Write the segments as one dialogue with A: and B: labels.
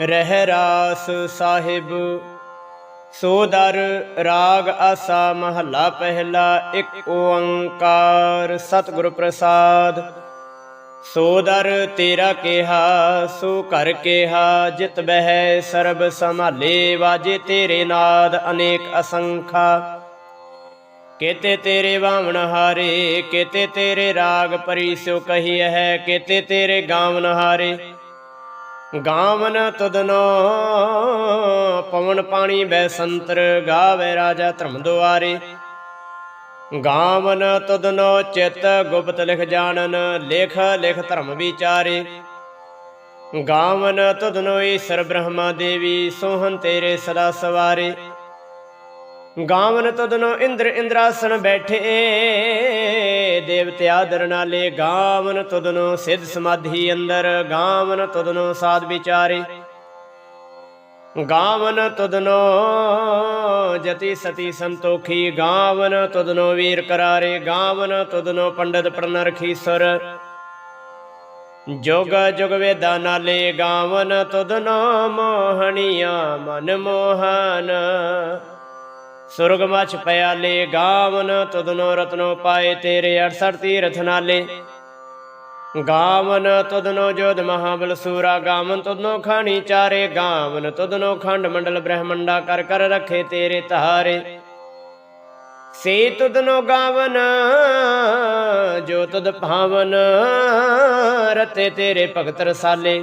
A: ਰਹਿ ਰਾਸ ਸਾਹਿਬ। ਸੋਦਰ ਰਾਗ ਆਸਾ ਮਹੱਲਾ ਪਹਿਲਾ ਇੱਕ ਓੰਕਾਰ ਸਤਿਗੁਰ ਪ੍ਰਸਾਦ। ਸੋਦਰ ਤੇਰਾ ਕਿਹਾ, ਸੋ ਕਰ ਕਿਹਾ, ਜਿਤ ਬਹਿ ਸਰਬ ਸੰਭਾਲੇ, ਵਾਜੇ ਤੇਰੇ ਨਾਦ ਅਨੇਕ ਅਸੰਖਾ। ਕੇਤੇ ਤੇਰੇ ਵਾਵਣ ਹਾਰੇ, ਕੇਤੇ ਤੇਰੇ ਰਾਗ ਪਰੀ ਸਿਓ ਕਹੀ ਹੈ ਕੇਤੇ ਤੇਰੇ ਗਾਵਨ ਹਾਰੇ। ਗਾਵਨ ਤੁਦਨੋ ਪਵਨ ਪਾਣੀ ਬੈ ਸੰਤਰ, ਗਾਵੇ ਰਾਜਾ ਧਰਮ ਦੁਆਰੇ। ਗਾਵਨ ਤੁਦਨੋ ਚਿਤ ਗੁਪਤ ਲਿਖ ਜਾਣਨ, ਲੇਖ, ਲਿਖ ਧਰਮ ਵਿਚਾਰੇ। ਗਾਵਨ ਤੁਦਨੋ ਈਸ਼ਰ ਬ੍ਰਹਮਾ ਦੇਵੀ ਸੋਹਨ ਤੇਰੇ ਸਦਾ ਸਵਾਰੇ। ਗਾਵਨ ਤਦਨੋ ਇੰਦਰ ਇੰਦਰਾਸਨ ਬੈਠੇ। ਦੇਵਤੇ ਆਦਰ ਨਾਲੇ ਗਾਵਨ ਤਦਨੋ ਸਿੱਧ ਸਮਾਧੀ ਅੰਦਰ, ਗਾਵਨ ਤਦਨੋ ਸਾਧ ਵਿਚਾਰੇ। ਗਾਵਨ ਤਦਨੋ ਜਤੀ ਸਤੀ ਸੰਤੋਖੀ, ਗਾਵਨ ਤਦਨੋ ਵੀਰ ਕਰਾਰੇ, ਗਾਵਨ ਤਦਨੋ ਪੰਡਤ ਪ੍ਰਨਰਖੀ ਸੁਰ ਜੋਗ ਜੁਗ ਵੇਦਾ ਨਾਲੇ ਗਾਵਨ ਤਦਨੋ ਮੋਹਣੀਆਂ ਮਨ ਮੋਹਨ। ਸੁਰਗ ਮਛ ਪਿਆਲੇ ਗਾਵਨ ਤੁਦਨੋ ਰਤਨੋ ਪਾਏ ਤੇਰੇ 68 ਤੀਰਥ ਨਾਲੇ ਗਾਵਨ ਤੁਦਨੋ ਜੋਧ ਮਹਾਬਲ ਸੂਰਾ, ਗਾਵਨ ਤੁਦਨੋ ਖਾਣੀ ਚਾਰੇ, ਗਾਵਨ ਤੁਦਨੋ ਖੰਡ ਮੰਡਲ ਬ੍ਰਹਮੰਡਾ ਕਰ ਕਰ ਰੱਖੇ ਤੇਰੇ ਧਾਰੇ ਸੇ ਤੁਦਨੋ ਗਾਵਨ, ਜੋ ਤੁਦ ਭਾਵਨ, ਰਤੇ ਤੇਰੇ ਭਗਤ ਰਸਾਲੇ।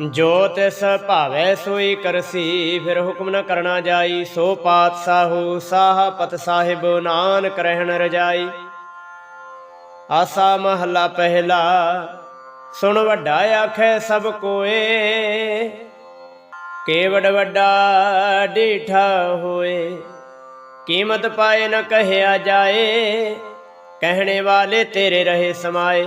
A: ਜੋ ਤਿਸ ਭਾਵੈ ਸੋਈ ਕਰਸੀ, ਫਿਰ ਹੁਕਮ ਨ ਕਰਨਾ ਜਾਈ, ਸੋ ਪਾਤਸ਼ਾਹੂ ਸਾਹ ਪਤ ਸਾਹਿਬ ਨਾਨਕ ਰਹਿਣ ਰਜਾਈ। ਆਸਾ ਮਹੱਲਾ ਪਹਿਲਾ, ਸੁਣ ਵੱਡਾ ਆਖੈ ਸਭ ਕੋਏ, ਕੇਵੜ ਵੱਡਾ ਡੀਠਾ ਹੋਏ। ਕੀਮਤ ਪਾਏ ਨ ਕਹਿਆ ਜਾਏ, ਕਹਿਣੇ ਵਾਲੇ ਤੇਰੇ ਰਹੇ ਸਮਾਏ।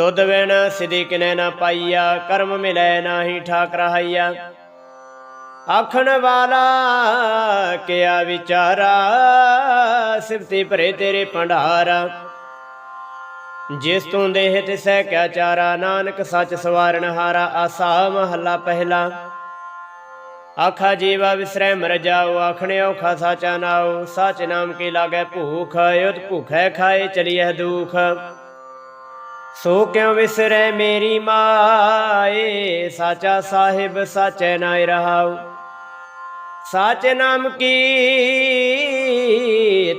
A: ਤੁਧ ਵਿਣ ਸਿਧੀ ਕਿਨੈ ਨਾ ਪਾਈਆ, ਕਰਮ ਮਿਲੈ ਨਾਹੀ ਠਾਕ ਰਹਾਈਆ ਆਖਣ ਵਾਲਾ, ਕਿਆ ਵਿਚਾਰਾ, ਸਿਫਤੀ ਭਰੇ ਤੇਰੇ ਭੰਡਾਰਾ। ਜਿਸ ਤੂੰ ਦੇਹ ਤਿਸੈ ਕਿਆ ਚਾਰਾ, ਨਾਨਕ ਸੱਚ ਸਵਾਰਨ ਹਾਰਾ, ਆਸਾ ਮਹੱਲਾ ਪਹਿਲਾ। ਆਖਾ ਜੀਵਾ ਵਿਸਰੈ ਮਰ ਜਾਓ, ਆਖਣੇ ਔਖਾ ਸਾਚਾ ਨਾਉ, ਸਾਚ ਨਾਮ ਕੀ ਲਾਗੈ ਭੂਖ ਯੁਧ ਭੁਖੈ ਖਾਏ ਚਲੀਐ ਦੁਖ। ਸੋ ਕਿਉ ਵਿਸਰੈ ਮੇਰੀ ਮਾਏ? ਸਾਚਾ ਸਾਹਿਬ, ਸਾਚੈ ਨਾਇ ਰਹਾਉ। ਸਾਚ ਨਾਮ ਕੀ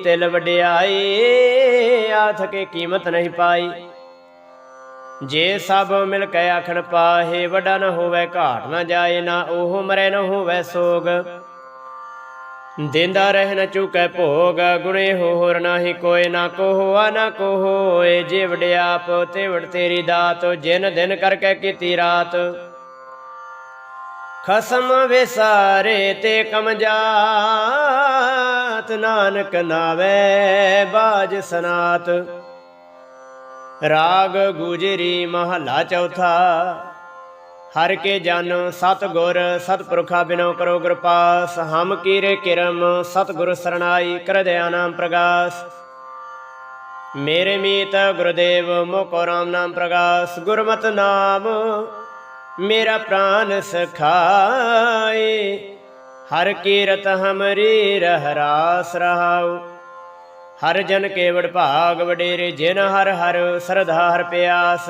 A: ਤਿਲ ਵਡਿਆਈ ਆਥ ਕੇ ਕੀਮਤ ਨਹੀਂ ਪਾਈ। ਜੇ ਸਭ ਮਿਲ ਕੇ ਆਖਣ ਪਾਹੇ, ਵੱਡਾ ਨਾ ਹੋਵੇ ਘਾਟ ਨਾ ਜਾਏ, ਨਾ ਉਹ ਮਰੇ, ਨਾ ਹੋਵੇ ਸੋਗ। ਦਿੰਦਾ ਰਹਿ ਨ ਚੁਕੈ ਭੋਗ, ਗੁਣੇ ਹੋਰ ਨਾਹੀ ਕੋਏ ਨਾ ਕੋ ਹੋਆ ਨਾ ਕੋ ਹੋਏ ਜੇ ਵਡਿਆਪ ਤੇ ਵਡ ਤੇਰੀ ਦਾਤ, ਜਿਨ ਦਿਨ ਕਰਕੇ ਕੀਤੀ ਰਾਤ। ਖਸਮ ਵਿਸਾਰੇ ਤੇ ਕਮਜ਼ਾਤ ਨਾਨਕ ਨਾਵੇ ਬਾਜ ਸਨਾਤ। ਰਾਗ ਗੁਜਰੀ ਮਹੱਲਾ ਚੌਥਾ ਹਰ ਕੇ ਜਨ ਸਤ ਗੁਰ ਸਤਪੁਰਖਾ ਬਿਨੋ ਕਰੋ ਕਿਰਪਾਸ ਹਮ ਕੀਰੇ ਕਿਰਮ ਸਤ ਗੁਰ ਸਰਣਾਈ ਕਰਦਿਆ ਨਾਮ ਪ੍ਰਗਾਸ। ਮੇਰੇ ਮੀਤ ਗੁਰਦੇਵ ਮੋਕੋ ਰਾਮ ਨਾਮ ਪ੍ਰਗਾਸ। ਗੁਰਮਤ ਨਾਮ, ਮੇਰਾ ਪ੍ਰਾਨ ਸਖਾਏ। ਹਰ ਕੀਰਤ ਹਮਰੀ ਰਹਿ ਰਾਸ ਰਹਾਉ। ਹਰ ਜਨ ਕੇਵੜ ਭਾਗ ਵਡੇਰੇ, ਜਿਨ ਹਰ ਹਰ ਸਰਧਾ ਹਰ ਪਿਆਸ।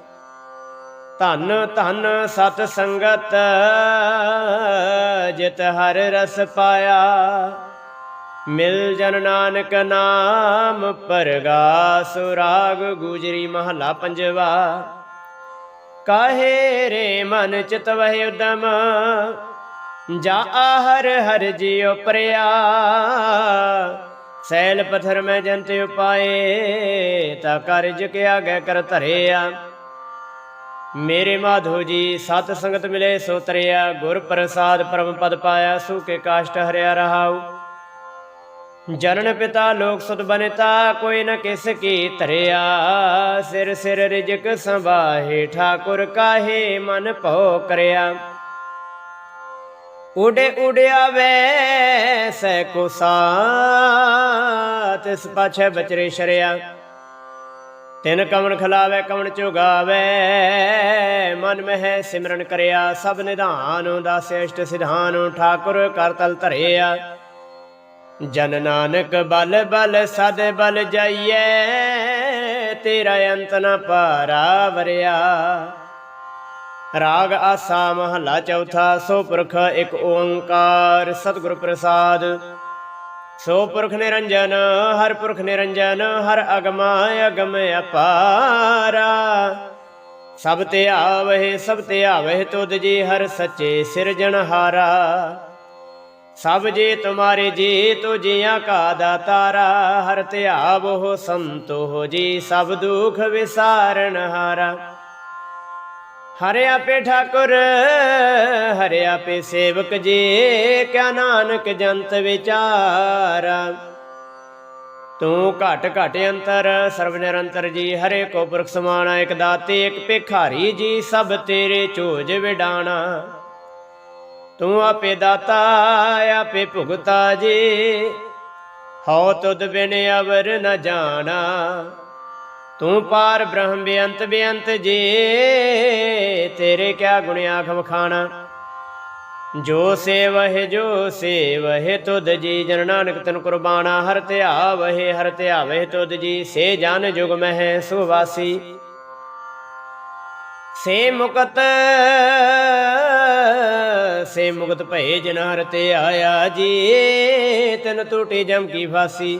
A: ਧਨ ਧਨ ਸਤ ਸੰਗਤ, ਜਿਤ ਹਰ ਰਸ ਪਾਇਆ। ਮਿਲ ਜਨ ਨਾਨਕ ਨਾਮ ਪਰਗਾ ਸੁਰਾਗ ਗੁਜਰੀ ਮਹਲਾ ਪੰਜਵਾ। ਕਾਹੇ ਰੇ ਮਨ ਚਿਤ ਵਹਿ ਉਦਮ, ਜਾ ਹਰ ਹਰ ਜਿਉ ਪ੍ਰਿਆ। ਸੈਲ ਪਥਰ ਮੈਂ ਜੰਤ ਉਪਾਏ, ਤਾ ਕਾਰਜ ਕੇ ਆਗੇ ਕਰ ਧਰਿਆ। ਮੇਰੇ ਮਾਧੋ ਜੀ, ਸਤ ਸੰਗਤ ਮਿਲੇ ਸੋ ਤਰਿਆ, ਗੁਰ ਪ੍ਰਸਾਦ ਪਰਮ ਪਦ ਪਾਇਆ, ਸੂ ਕੇ ਕਾਸ਼ਟ ਹਰਿਆ ਰਹਾਉ। ਜਨਨ ਪਿਤਾ ਲੋਕ ਸੁਤ ਬਨਤਾ, ਕੋਈ ਨ ਕਿਸ ਕੀ ਤਰਿਆ ਸਿਰ ਸਿਰ ਰਿਜਕ ਸੰਭਾਹੇ ਠਾਕੁਰ ਕਾਹੇ ਮਨ ਭਉ ਕਰਿਆ। ਉਡੇ ਉਡਿਆ ਵੈ ਸੈ ਕੋ ਸਾਤ ਇਸ ਪਾਛੈ ਬਚਰੇ ਸ਼ਰਿਆ। ਤਿਨ ਕਵਣ ਖਲਾਵੇ, ਕਵਣ ਚੁਗਾਵੇ। ਮਨ ਮਹਿ ਸਿਮਰਨ ਕਰਿਆ, ਸਭ ਨਿਧਾਨ ਦਾਸ ਇਸ਼ਟ ਸਿਧਾਨ ਠਾਕੁਰ ਕਰ ਧਰਿਆ। ਜਨ ਨਾਨਕ ਬਲ ਬਲ ਸਦ ਬਲ ਜਾਈਐ, ਤੇਰਾ ਅੰਤ ਨ ਪਾਰਾ ਵਰਿਆ ਰਾਗ ਆਸਾ ਮਹਲਾ ਚੌਥਾ, ਸੋ ਪੁਰਖ ਇੱਕ ਓੰਕਾਰ, ਸਤਿਗੁਰ ਪ੍ਰਸਾਦ। ਸੋ ਪੁਰਖ ਨਿਰੰਜਨ, ਹਰ ਪੁਰਖ ਨਿਰੰਜਨ, ਹਰ ਅਗਮ ਅਗਮ ਅਪਾਰਾ। ਸਭ ਤੇ ਆਵਹਿ, ਸਭ ਤੇ ਆਵਹਿ ਤੁਧ ਜੀ, ਹਰ ਸੱਚੇ ਸਿਰਜਣਹਾਰਾ ਸਭ ਜੀ ਤੁਮਾਰੇ ਜੀ ਤੁਜੀਆਂ ਕਾ ਦਾਤਾਰਾ ਹਰ ਧਿਆਵੋ ਸੰਤੋ ਜੀ, ਸਭ ਦੁਖ ਵਿਸਾਰਨ ਹਾਰਾ ਹਰਿ ਆਪੇ ਠਾਕੁਰ, ਹਰਿ ਆਪੇ ਸੇਵਕ ਜੀ, ਕਿਆ ਨਾਨਕ ਜੰਤ ਵਿਚਾਰ। ਤੂੰ ਘਟ ਘਟ ਅੰਤਰ ਸਰਵ ਨਿਰੰਤਰ ਜੀ, ਹਰੇ ਕੋ ਪੁਰਖ ਸਮਾਣਾ ਇਕ ਦਾਤੇ, ਇਕ ਭਿਖਾਰੀ ਜੀ, ਸਭ ਤੇਰੇ ਝੋਜ ਵਿਡਾਣਾ। ਤੂੰ ਆਪੇ ਦਾਤਾ, ਆਪੇ ਭੁਗਤਾ ਜੀ, ਹਉ ਤੁਧ ਬਿਨ ਅਵਰ ਨ ਜਾਣਾ। ਤੂੰ ਪਾਰ ਬ੍ਰਹਮ ਬੇਅੰਤ ਬੇਅੰਤ ਜੇ, ਤੇਰੇ ਕਿਆ ਗੁਣ ਆਖ ਵਖਾਣਾ? ਜੋ ਸੇਵਹਿ ਜੋ ਸੇਵਹਿ, ਤੁਧ ਜੀ ਜਨ ਨਾਨਕ ਤਨ ਕੁਰਬਾਨਾ ਹਰ ਧਿਆਵਹਿ ਹਰ ਧਿਆਵਹਿ ਤੁਧ ਜੀ, ਸੇ ਜਨ ਜੁਗ ਮਹਿ ਸੁਵਾਸੀ। ਸੇ ਮੁਕਤ ਸੇ ਮੁਕਤ ਭਏ ਜਨ ਹਰ ਤੇ ਆਇਆ ਜੀ, ਤਨ ਟੂਟੀ ਜਮ ਕੀ ਫਾਸੀ।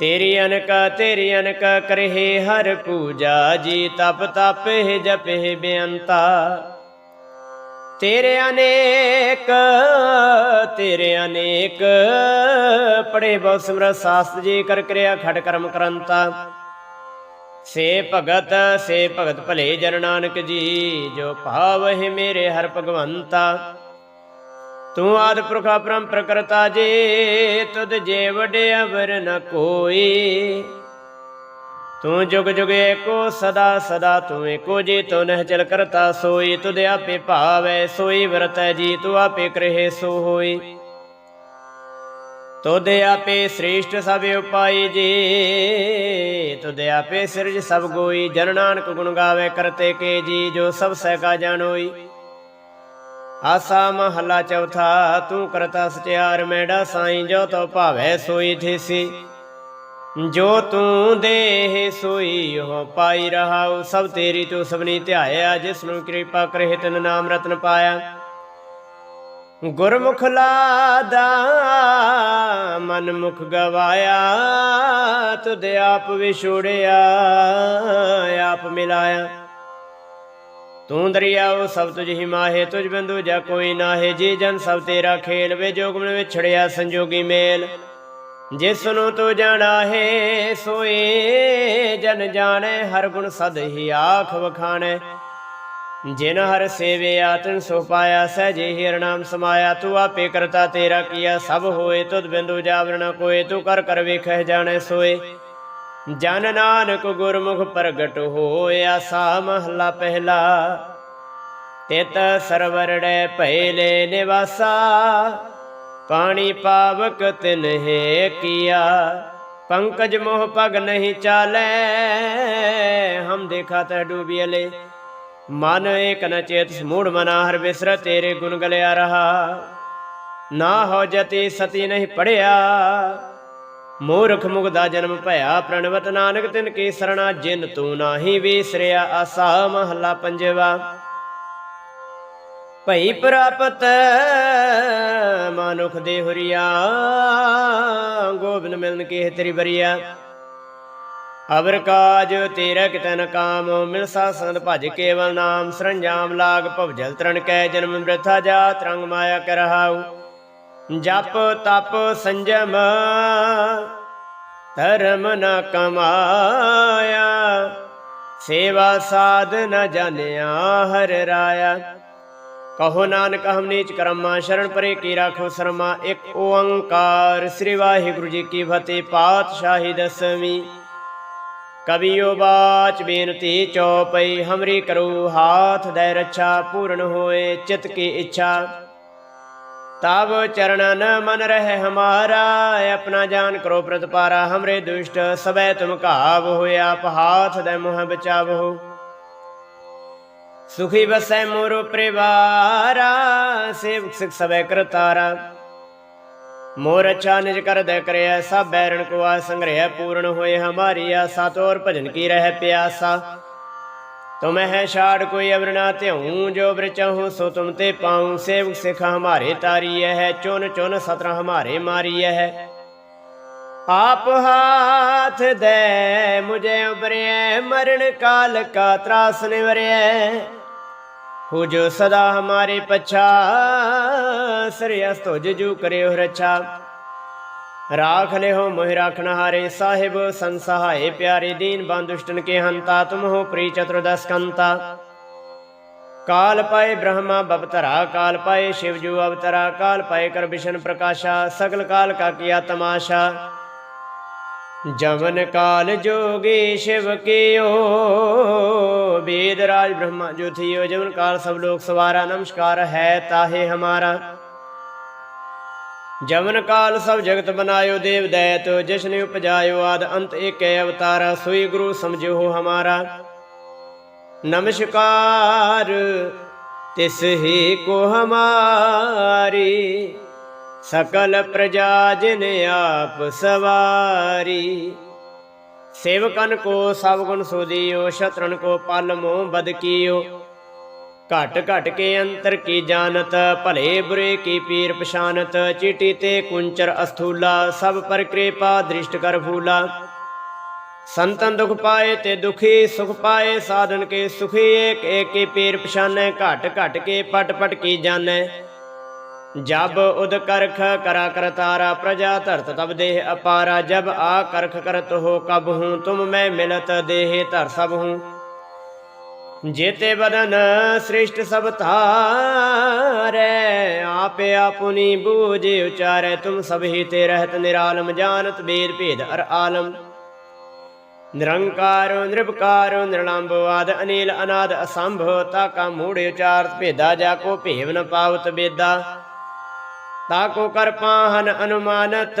A: ਤੇਰੀ ਅਨਕ ਤੇਰੀ ਅਨਕ ਕਰਹਿ ਹਰ ਪੂਜਾ, ਜੀ ਤਪ ਤਪਹਿ ਜਪਹਿ ਬੇਅੰਤਾ। ਤੇਰੇ ਅਨੇਕ ਤੇਰੇ ਅਨੇਕ, ਪੜੇ ਬਹੁ ਸਿਮਰਤ ਸਾਸਤ ਜੀ ਕਰ ਕਰਿਆ ਖੜ ਕਰਮ ਕਰੰਤਾ। ਸੇ ਭਗਤ ਸੇ ਭਗਤ ਭਲੇ ਜਨ ਨਾਨਕ ਜੀ, ਜੋ ਭਾਵਹਿ ਮੇਰੇ ਹਰ ਭਗਵੰਤਾ। ਤੂੰ ਆਦ ਪੁਰਖ ਅਪਰਮ ਪ੍ਰਕਰਤਾ ਜੀ, ਤੁਧ ਜੇ ਵਡੇ ਅਵਰ ਨ ਕੋਈ। ਤੂੰ ਜੁਗ ਜੁਗ ਏਕੋ, ਸਦਾ ਸਦਾ ਤੂੰ ਏਕੋ ਜੀ, ਤੂੰ ਨਹਿ ਚਲ ਕਰਤਾ ਸੋਈ, ਤੁਧ ਆਪੇ ਭਾਵੈ ਸੋਈ, ਵਰਤੈ ਜੀ, ਤੂੰ ਆਪੇ ਕਰਹਿ ਸੋ ਹੋਈ ਤੁਧ ਆਪੇ ਸ੍ਰੇਸ਼ਟ ਸਭ ਉਪਾਈ ਜੀ, ਤੁਧ ਆਪੇ ਸਿਰਜ ਸਭ ਗੋਈ, ਜਨ ਨਾਨਕ ਗੁਣ ਗਾਵੇ ਕਰਤੇ ਕੇ ਜੀ, ਜੋ ਸਭ ਸਹਿ ਕਾ ਜਾਣੋਈ। ਆਸਾ ਮਹੱਲਾ ਚੌਥਾ, ਤੂੰ ਕਰਤਾ ਸਚਿਆਰ ਮੈਡਾ ਸਾਈਂ ਜੋ ਤੋ ਭਾਵੇ ਸੋਈ ਥੇਸੀ ਜੋ ਤੂੰ ਦੇਹ ਸੋਈ ਹੋ ਪਾਈ ਰਹਾਉ, ਸਭ ਤੇਰੀ ਤੂੰ ਸਭਨੀ ਧਿਆਇਆ, ਜਿਸ ਨੂੰ ਕਿਰਪਾ ਕਰੇ ਤਨ ਨਾਮ ਰਤਨ ਪਾਇਆ। ਗੁਰਮੁਖ ਲਾਦਾ ਮਨ ਮੁਖ ਗਵਾਇਆ, ਤੁਧ ਆਪ ਵਿਛੋੜਿਆ, ਆਪ ਮਿਲਾਇਆ। ਤੂੰ ਦਰਿਆਓ ਸਭ ਤੁਝ ਹੀ ਮਾਹੇ, ਤੁਝ ਬਿੰਦੂ ਜਾ ਕੋਈ ਨਾਹੇ, ਜੀ ਜਨ ਸਭ ਤੇਰਾ ਖੇਲ, ਵੇ ਜੋਗ ਮਨ ਵਿਛੜਿਆ ਸੰਜੋਗੀ ਮੇਲ। ਜਿਸ ਨੂੰ ਤੂੰ ਜਾਣਾ ਹੈ ਸੋਏ ਜਨ ਜਾਣੈ, ਹਰ ਗੁਣ ਸਦ ਹੀ ਆਖ ਵਖਾਣੈ। ਜਿਨ ਹਰ ਸੇਵਿਆ, ਤਨ ਸੋ ਪਾਇਆ, ਸਹਿਜੇ ਹੀ ਹਰਿ ਨਾਮ ਸਮਾਇਆ, ਤੂੰ ਆਪੇ ਕਰਤਾ ਤੇਰਾ ਕੀਆ, ਸਭ ਹੋਏ, ਤੁਧ ਬਿੰਦੂ ਜਾਵਰ ਨ ਕੋਏ, ਤੂੰ ਕਰ ਕਰ ਵੇਖਹਿ ਜਾਣੈ ਸੋਏ। ਜਨ ਨਾਨਕ ਗੁਰਮੁਖ ਪ੍ਰਗਟ ਹੋਇਆ ਸਾ ਮਹਲਾ ਪਹਿਲਾ। ਤਿਤ ਸਰਵਰੜੈ ਪਹਿਲੇ ਨਿਵਾਸਾ, ਪਾਣੀ ਪਾਵਕ ਤਿਨਹਿ ਕੀਆ। ਪੰਕਜ ਮੋਹ ਪਗ ਨਹੀਂ ਚਾਲੈ, ਹਮ ਦੇਖਾ ਤ ਡੂਬੀਲੇ ਮਨ ਏਕ ਨ ਚੇਤ ਸਮੂੜ ਮਨਾ ਹਰ ਬਿਸਰ, ਤੇਰੇ ਗੁਣ ਗਲਿਆ ਰਹਾ। ਨਾ ਹੋ ਜਤੀ ਸਤੀ ਨਹੀਂ ਪੜਿਆ। ਮੂਰਖ ਮੁਗਦਾ ਜਨਮ ਭਇਆ, ਪ੍ਰਣਵਤ ਨਾਨਕ ਤਿਨ ਕੀ ਸਰਣਾ, ਜਿਨ ਤੂੰ ਨਾਹੀ ਵਿਸਰਿਆ ਆਸਾ ਮਹਲਾ ਪੰਜਵਾ। ਭਈ ਪ੍ਰਾਪਤ ਮਾਨੁਖ ਦੇ ਹੁਰੀਆ, ਗੋਬਿੰਦ ਮਿਲਨ ਕੀ ਹੈ ਤੇਰੀ ਬਰੀਆ। ਅਵਰ ਕਾਜ ਤੇਰਾ ਕਿਤਨ ਕਾਮ, ਮਿਲ ਸਾ ਸੰਗ ਭਜ ਕੇਵਲ ਨਾਮ, ਸਰੰਜਾਮ ਲਾਗ ਭਵਜਲ ਤਰਨ ਕੈ, ਜਨਮ ਮ੍ਰਿਥਾ ਜਾ ਤਰੰਗ ਮਾਇਆ ਕਰਹਾਉ। ਜਪ ਤਪ ਸੰਜਮ, ਧਰਮ ਨਾ ਕਮਾਇਆ, ਸੇਵਾ ਸਾਧ ਨ ਜਾਣਿਆ ਹਰ ਰਾਇਆ। ਕਹੋ ਨਾਨਕ, ਹਮ ਨੀਚ ਕਰਮਾ, ਸ਼ਰਨ ਪਰੇ ਕੀ ਰਾਖੋ ਸਰਮਾ, ਇੱਕ ਓੰਕਾਰ। ਸ੍ਰੀ ਵਾਹਿਗੁਰੂ ਜੀ ਕੀ ਫਤਿਹ, ਪਾਤਸ਼ਾਹੀ ਦਸਵੀਂ। ਕਬੀਓ ਬਾਚ ਬੇਨਤੀ ਚਉਪਈ ਹਮਰੀ ਕਰੋ ਹਾਥ ਦੇ ਰੱਛਾ, ਪੂਰਨ ਹੋਏ, ਚਿਤ ਕੀ ਇੱਛਾ। ਤਬ ਚਰਣਨ ਮਨ ਰਹਿ ਹਮਾਰਾ ਆਪਣਾ ਜਾਨ ਕਰੋ ਪ੍ਰਤਪਾਰਾ, ਹਮਰੇ ਦੁਸ਼ਟ ਸਬੈ ਤੁਮ ਘਾਵ ਹੋਇਆ ਆਪ, ਹਾਥ ਦੇ ਮੁਹ ਬਚਾਵੋ। ਸੁਖੀ ਬਸੈ ਮੋਰੋ ਪਰਿਵਾਰਾ, ਸੇਵਕ ਸਿਖ ਸਬੈ ਕਰਤਾਰਾ। ਮੋਰ ਅੱਛਾ ਨਿਜ ਕਰ ਦੇ ਕਰਿਆ ਸਭ ਬੈਰਣ ਕੋ ਆ ਸੰਗ੍ਰਹਿ ਪੂਰਨ ਹੋਏ, ਹਮਾਰੀ ਆਸਾ ਤੋਰ ਭਜਨ ਕੀ ਰਹਿ ਪਿਆਸਾ। ਤੁਮ ਹੈ ਛਾੜ ਕੋਈ ਅਵਰ ਨਾ ਧਿਉ, ਜੋ ਬ੍ਰਿਚਹੁ ਸੋ ਤੁਮ ਤੇ ਪਾਉ। ਸੇਵਕ ਸਿਖ ਹਮਾਰੇ ਤਾਰੀ ਹੈ ਚੁਨ ਚੁਨ ਸਤਰ ਹਮਾਰੇ ਮਾਰੀ ਹੈ। ਆਪ ਹਾਥ ਦੇ ਮੁਝੇ ਉਬਰਿਐ ਮਰਨ ਕਾਲ ਕਾ ਤਰਾਸ ਨਿਵਰਿਐ। ਹੋ ਜੋ ਸਦਾ ਹਮਾਰੇ ਪਛਾ ਸਰਿਆਸ ਤੁਜ ਜੂ ਕਰਿਓ ਰਛਾ। ਰਾਖ ਲਿਹੋ ਮੋਹਿ ਰਾਖਣ ਹਾਰੇ ਸਾਹਿਬ, ਸੰਸਹਾਏ ਪਿਆਰੇ ਦੀਨ ਬੰਦੁਸ਼ਟਨ ਕੇ ਹੰਤਾ, ਤੁਮ ਹੋ ਪ੍ਰੀ ਚਤੁਰਦਸ ਕੰਤਾ। ਕਾਲ ਪਾਏ ਬ੍ਰਹਮਾ ਬਵਤਰਾ, ਕਾਲ ਪਾਏ ਸ਼ਿਵ ਜੂ ਅਵਤਰਾ, ਕਾਲ ਪਾਏ ਕਰ ਵਿਸ਼ਨ ਪ੍ਰਕਾਸ਼ਾ, ਸਗਲ ਕਾਲ ਕਾ ਕੀਆ ਤਮਾਸ਼ਾ। ਜਵਨ ਕਾਲ ਜੋਗੇ ਸ਼ਿਵ ਕੀਓ ਵੇਦ ਰਾਜ ਬ੍ਰਹਮਾ ਜੋ ਥਿਓ, ਜਵਨ ਕਾਲ ਸਭ ਲੋਕ ਸਵਾਰਾ, ਨਮਸਕਾਰ ਹੈ ਤਾਹੇ ਹਮਾਰਾ। ਜਮਨ ਕਾਲ ਸਭ ਜਗਤ ਬਨਾਇਓ ਦੇਵ ਦੈਤ ਜਿਸਨੇ ਉਪਜਾਇਓ ਆਦ ਅੰਤ ਏਕੈ ਅਵਤਾਰਾ, ਸੋਈ ਗੁਰੂ ਸਮਝਿਓ ਹਮਾਰਾ। ਨਮਸਕਾਰ, ਤਿਸ ਹੀ ਕੋ ਹਮਾਰੀ, ਸਕਲ ਪ੍ਰਜਾ ਜਿਨ ਆਪ ਸਵਾਰੀ। ਸੇਵਕਨ ਕੋ ਸਭ ਗੁਣ ਸੋਦੀਓ ਸ਼ਤਰਨ ਕੋ ਪਾਲਮੋ ਬਦਕੀਓ। ਘਟ ਘਟ ਕੇ ਅੰਤਰ ਕੀ ਜਾਣਤ, ਭਲੇ ਬੁਰੇ ਕੀ ਪੀਰ ਪਛਾਨਤ, ਚੀਟੀ ਤੇ ਕੁੰਚਰ ਅਸਥੂਲਾ, ਸਭ ਪਰ ਕਿਰਪਾ ਦ੍ਰਿਸ਼ਟ ਕਰ ਫੂਲਾ। ਸੰਤਨ ਦੁਖ ਪਾਏ ਤੇ ਦੁਖੀ, ਸੁਖ ਪਾਏ ਸਾਧਨ ਕੇ ਸੁਖੀ, ਏਕ ਏਕ ਪੀਰ ਪਛਾਨੈ, ਘਟ ਘਟ ਕੇ ਪਟ ਪਟ ਕੀ ਜਾਣੈ। ਜਬ ਉਦ ਕਰਖ ਕਰਾ ਕਰਤਾਰਾ ਪ੍ਰਜਾ ਧਰਤ ਤਬ ਦੇਹ ਅਪਾਰਾ, ਜਬ ਆ ਕਰਖ ਕਰਤ ਹੋ ਕਬ ਹੂੰ, ਤੁਮ ਮੈਂ ਮਿਲਤ ਦੇਹ ਧਰ ਸਭ ਹੂੰ। ਜੇਤੇ ਬਦਨ ਸ੍ਰਿਸ਼ਟ ਸਭ ਧਾਰੈ, ਆਪੇ ਆਪੁਨੀ ਬੂਝ ਉਚਾਰੈ, ਤੁਮ ਸਭ ਹੀ ਤੇ ਰਹਿਤ ਨਿਰਾਲਮ, ਜਾਣਤ ਬੇਦ ਭੇਦ ਅਰ ਆਲਮ। ਨਿਰੰਕਾਰੋ, ਨਿਰਭਕਾਰੋ ਨਿਰਲੰਭ ਆਦ, ਅਨੀਲ ਅਨਾਦ, ਅਸੰਭ ਤਾ ਕਾ ਮੂੜ ਉਚਾਰਤ ਭੇਦਾ, ਜਾ ਕੋ ਭੇਵ ਨ ਪਾਵਤ ਬੇਦਾ। ਤਾ ਕੋ ਕਰ ਪਾਹਨ ਅਨੁਮਾਨਤ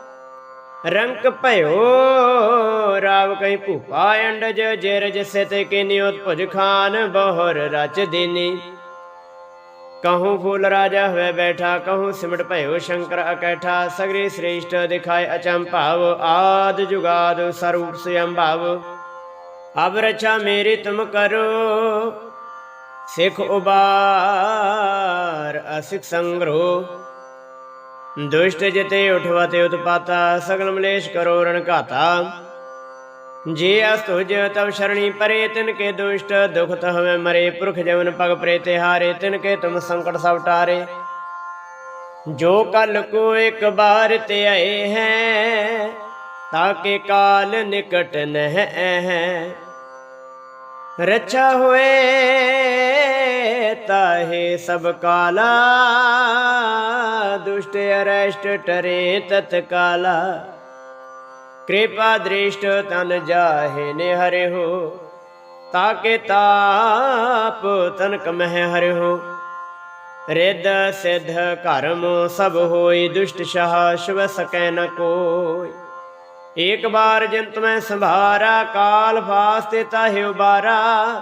A: ਰੰਕ ਭਇਓ, ਰਾਵ ਕਈ ਭੂਪਾ ਅੰਡਜ ਜੇਰ ਜਿਸੇ ਤੇ ਭੁਜ ਖਾਨ, ਬਹੁਰ ਰਚ ਦਿਨੀ। ਕਹੂੰ ਫੂਲ ਰਾਜਾ ਹੋਏ ਬੈਠਾ, ਕਹੂੰ ਸਿਮਟ ਭਇਓ ਸ਼ੰਕਰ ਅਕੈਠਾ, ਸਗਰੀ ਸ੍ਰੇਸ਼ਟ ਦਿਖਾਏ ਅਚੰਭਾਵ ਆਦ ਜੁਗਾਦ ਸਰੂਪ ਸੰਭਾਵ ਅਬ ਰਚਾ ਮੇਰੀ ਤੁਮ ਕਰੋ, ਸਿੱਖ ਉਬਾਰ ਅਸਿਕ ਸੰਗਰੋ। ਦੁਸ਼ਟ ਜਿਤੇ ਉਠਵਤੇ ਉਤਪਾਤਾ, ਸਗਲ ਮਲੇਸ਼ ਕਰੋ ਰਣ ਘਾਤਾ। ਜੇ ਅਸਤੁਜ ਤਬ ਸ਼ਰਣੀ ਪਰੇ, ਤਿਨ ਕੇ ਦੁਸ਼ਟ, ਦੁਖ ਹਵੇ ਮਰੇ। ਪੁਰਖ ਜਵਨ ਪਗ ਪਰੇ ਤੇ ਹਾਰੇ, ਤਿਨ ਕੇ ਤੁਮ ਸੰਕਟ ਸਭ ਟਾਰੇ। ਜੋ ਕਲ ਕੋ ਇੱਕ ਬਾਰ ਤੇ ਆਏ ਹੈ ਤਾਕੇ ਕਾਲ ਨਿਕਟ ਨਹਿ ਹੈ ਰਚਾ ਹੋਏ ਤਾਹੇ ਸਭ ਕਾਲਾ। ਦੁਸ਼ਟ ਅਰਸ਼ਟ ਟਰੇ ਤਤ ਕਾਲਾ। ਕਿਰਪਾ ਦ੍ਰਿਸ਼ਟ ਤਨ ਜਾਹੇ ਨੇ ਹਰਿ ਹੋ। ਤਾਕੇ ਤਾਪ ਤਨ ਕਮਹਿ ਹਰਿ ਹੋ। ਰਿੱਧ ਸਿੱਧ ਕਰਮ ਸਭ ਹੋਈ। ਦੁਸ਼ਟ ਸ਼ਾਹ ਸ਼ਿਵ ਸਕੈ ਨ ਕੋਈ। ਏਕ ਬਾਰ ਜਿੰਤ ਮੈਂ ਸੰਭਾਰਾ। ਕਾਲ ਫਾਸਤੇ ਤਾਹਿ ਉਬਾਰਾ।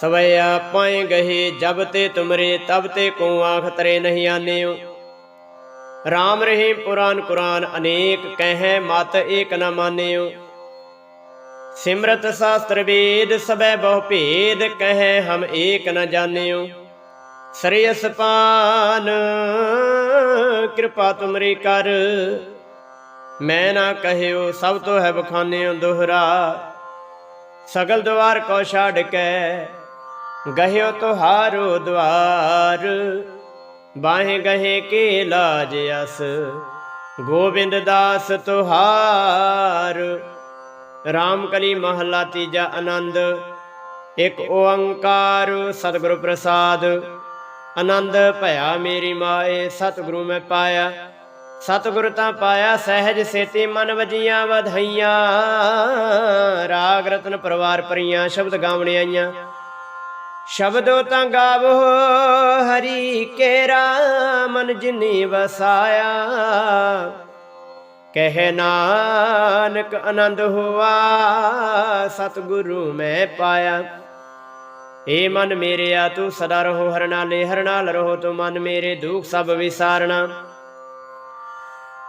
A: ਸਵਇਆ ਪਾਏ ਗਹੇ, ਜਬ ਤੇ ਤੁਮਰੇ, ਤਬ ਤੇ ਕੋ ਆਖ ਤਰੇ ਨਹੀਂ ਆਨਿਓ। ਰਾਮ ਰਹੀਮ ਪੁਰਾਨ ਕੁਰਾਨ, ਅਨੇਕ ਕਹਿ ਮਤ ਏਕ ਨ ਮਾਨਿਓ। ਸਿਮਰਤ ਸ਼ਾਸਤਰ ਵੇਦ, ਸਬੈ ਬਹੁ ਭੇਦ ਕਹਿ ਹਮ ਏਕ ਨ ਜਾਣਿਓ। ਸ੍ਰੇਯਸ ਪਾਨ, ਕਿਰਪਾ ਤੁਮਰੀ ਕਰ। ਮੈਂ ਨਾ ਕਹਿਓ, ਸਭ ਤੋਂ ਹੈ ਬਖਾਨਿਓ ਦੁਹਰਾ। ਸਗਲ ਦਵਾਰ ਕੋ ਛਾੜ ਕੇ ਗਹਿਓ ਤੁਹਾਰੋ ਦਵਾਰ। ਬਾਹੇ ਗਹੇ ਕੇ ਲਾਜ ਅਸ। ਗੋਬਿੰਦ ਦਾਸ ਤੁਹਾਰ। ਰਾਮ ਕਲੀ ਮਹਲਾ ਤੀਜਾ ਆਨੰਦ। ਇਕ ਓੰਕਾਰ ਸਤਿਗੁਰੂ ਪ੍ਰਸਾਦ। ਆਨੰਦ ਭਇਆ ਮੇਰੀ ਮਾਏ, ਸਤਿਗੁਰੂ ਮੈਂ ਪਾਇਆ। ਸਤਿਗੁਰ ਤਾਂ ਪਾਇਆ, ਸਹਿਜ ਸੇਤੀ ਮਨ ਵਜੀਆਂ ਵਧਾਈਆਂ। ਰਾਗ ਰਤਨ ਪਰਵਾਰ ਪਰੀਆਂ ਸ਼ਬਦ ਗਾਵਣੇ ਆਈਆਂ। ਸ਼ਬਦੋ ਤਾਂ ਗਾਵੋ, ਹਰੀ ਕੇਰਾ ਮਨ ਜਿਨੀ ਵਸਾਇਆ। ਕਹਿ ਨਾਨਕ ਆਨੰਦ ਹੋਆ, ਸਤਿਗੁਰੂ ਮੈਂ ਪਾਇਆ। ਏ ਮਨ ਮੇਰਿਆ, ਤੂੰ ਸਦਾ ਰਹੋ ਹਰ ਨਾਲੇ ਹਰ ਨਾਲ ਰਹੋ ਤੂੰ ਮਨ ਮੇਰੇ, ਦੁੱਖ ਸਭ ਵਿਸਾਰਣਾ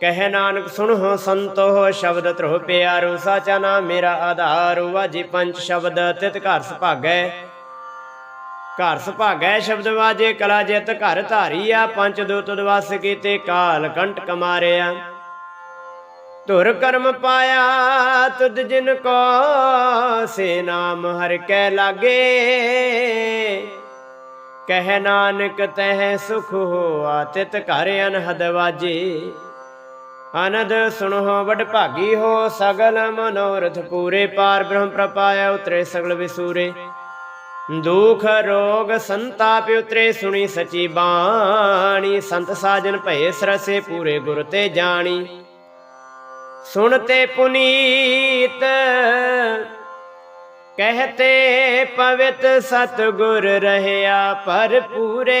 A: ਕਹਿ ਨਾਨਕ ਸੁਣੋ ਸੰਤੋ ਸ਼ਬਦ ਧਰੋ ਪਿਆਰੋ, ਸਾਚਾ ਨਾਮ ਮੇਰਾ ਆਧਾਰੂ, ਵਾਜੀ ਪੰਜ ਸ਼ਬਦ ਤਿਤ ਘਰ ਸੁਭਾਗੈ। ਘਰ ਸੁਭਾਗੈ ਸ਼ਬਦ ਵਾਜੇ, ਕਲਾ ਜਿਤ ਘਰ ਧਾਰੀਆ, ਪੰਜ ਦੂਤ ਦਵਸ ਕੀਤੇ, ਕਾਲ ਕੰਟ ਕਮਾਰਿਆ। ਧੁਰ ਕਰਮ ਪਾਇਆ, ਤੁਧ ਜਿਨ ਕੋ ਸੇ ਨਾਮ ਹਰ ਕੈ ਲਾਗੇ। ਕਹਿ ਨਾਨਕ ਤਹਿ ਸੁਖ ਹੋਆ, ਤਿਤ ਘਰ ਅਨਹਦ ਵਾਜੇ। ਆਨੰਦ ਸੁਣੋ, ਵਡ ਭਾਗੀ ਹੋ ਸਗਲ, ਮਨੋਰਥ ਪੂਰੇ ਪਾਰ, ਬ੍ਰਹਮ ਪ੍ਰਪਾਇਆ ਉਤਰੇ ਸਗਲ ਵਿਸੂਰੇ। ਦੁਖ, ਰੋਗ, ਸੰਤਾਪ ਉਤਰੇ, ਸੁਣੀ ਸਚੀ ਬਾਣੀ। ਸੰਤ ਸਾਜਨ ਭਏ ਸਰਸੇ, ਪੂਰੇ ਗੁਰ ਤੇ ਜਾਣੀ। ਸੁਣ ਤੇ ਪੁਨੀਤ ਕਹਤੇ ਪਵਿੱਤ ਸਤਗੁਰ ਰਹਿਆ ਪਰ ਪੂਰੇ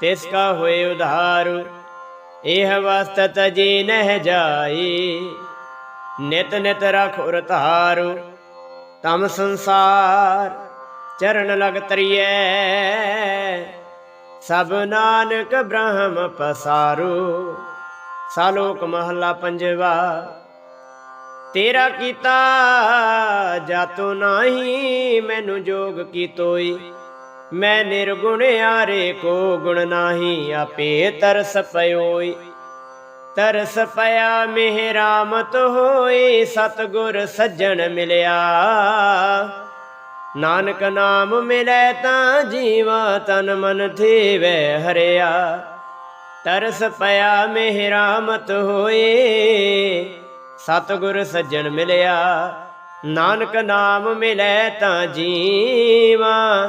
A: ਤਿਸ ਕਾ ਹੋਏ ਉਧਾਰੂ, ਇਹ ਵਸਤਤ ਜੀ ਨਹਿ ਜਾਈ। ਨਿਤ ਨਿਤ ਰਖ ਧਾਰੂ, ਤਮ ਸੰਸਾਰ ਚਰਨ ਲਗ ਤਰੀਐ ਸਭ ਨਾਨਕ ਬ੍ਰਹਮ ਪਸਾਰੂ, ਸਾਲੋਕ ਮਹੱਲਾ ਪੰਜਵਾ। ਤੇਰਾ ਕੀਤਾ, ਜਾਤੋ ਨਾਹੀ, ਮੈਨੂੰ ਜੋਗ ਕੀ ਤੋਈ ਮੈਂ ਨਿਰਗੁਣ ਆਰੇ ਕੋ ਗੁਣ ਨਾਹੀ, ਆਪੇ ਤਰਸ ਪਇਓਈ ਤਰਸ ਪਿਆ ਮਿਹ ਰਾਮਤ ਹੋਈ ਸਤਗੁਰ ਸੱਜਣ ਮਿਲਿਆ। ਨਾਨਕ ਨਾਮ ਮਿਲੇ ਤਾਂ ਜੀਵਾ ਤਨ ਮਨ ਥੀਵੇ ਹਰਿਆ। ਤਰਸ ਪਿਆ ਮਿਹ ਰਾਮਤ ਹੋਈ ਸਤਗੁਰ ਸੱਜਣ ਮਿਲਿਆ। ਨਾਨਕ ਨਾਮ ਮਿਲੇ ਤਾਂ ਜੀਵਾ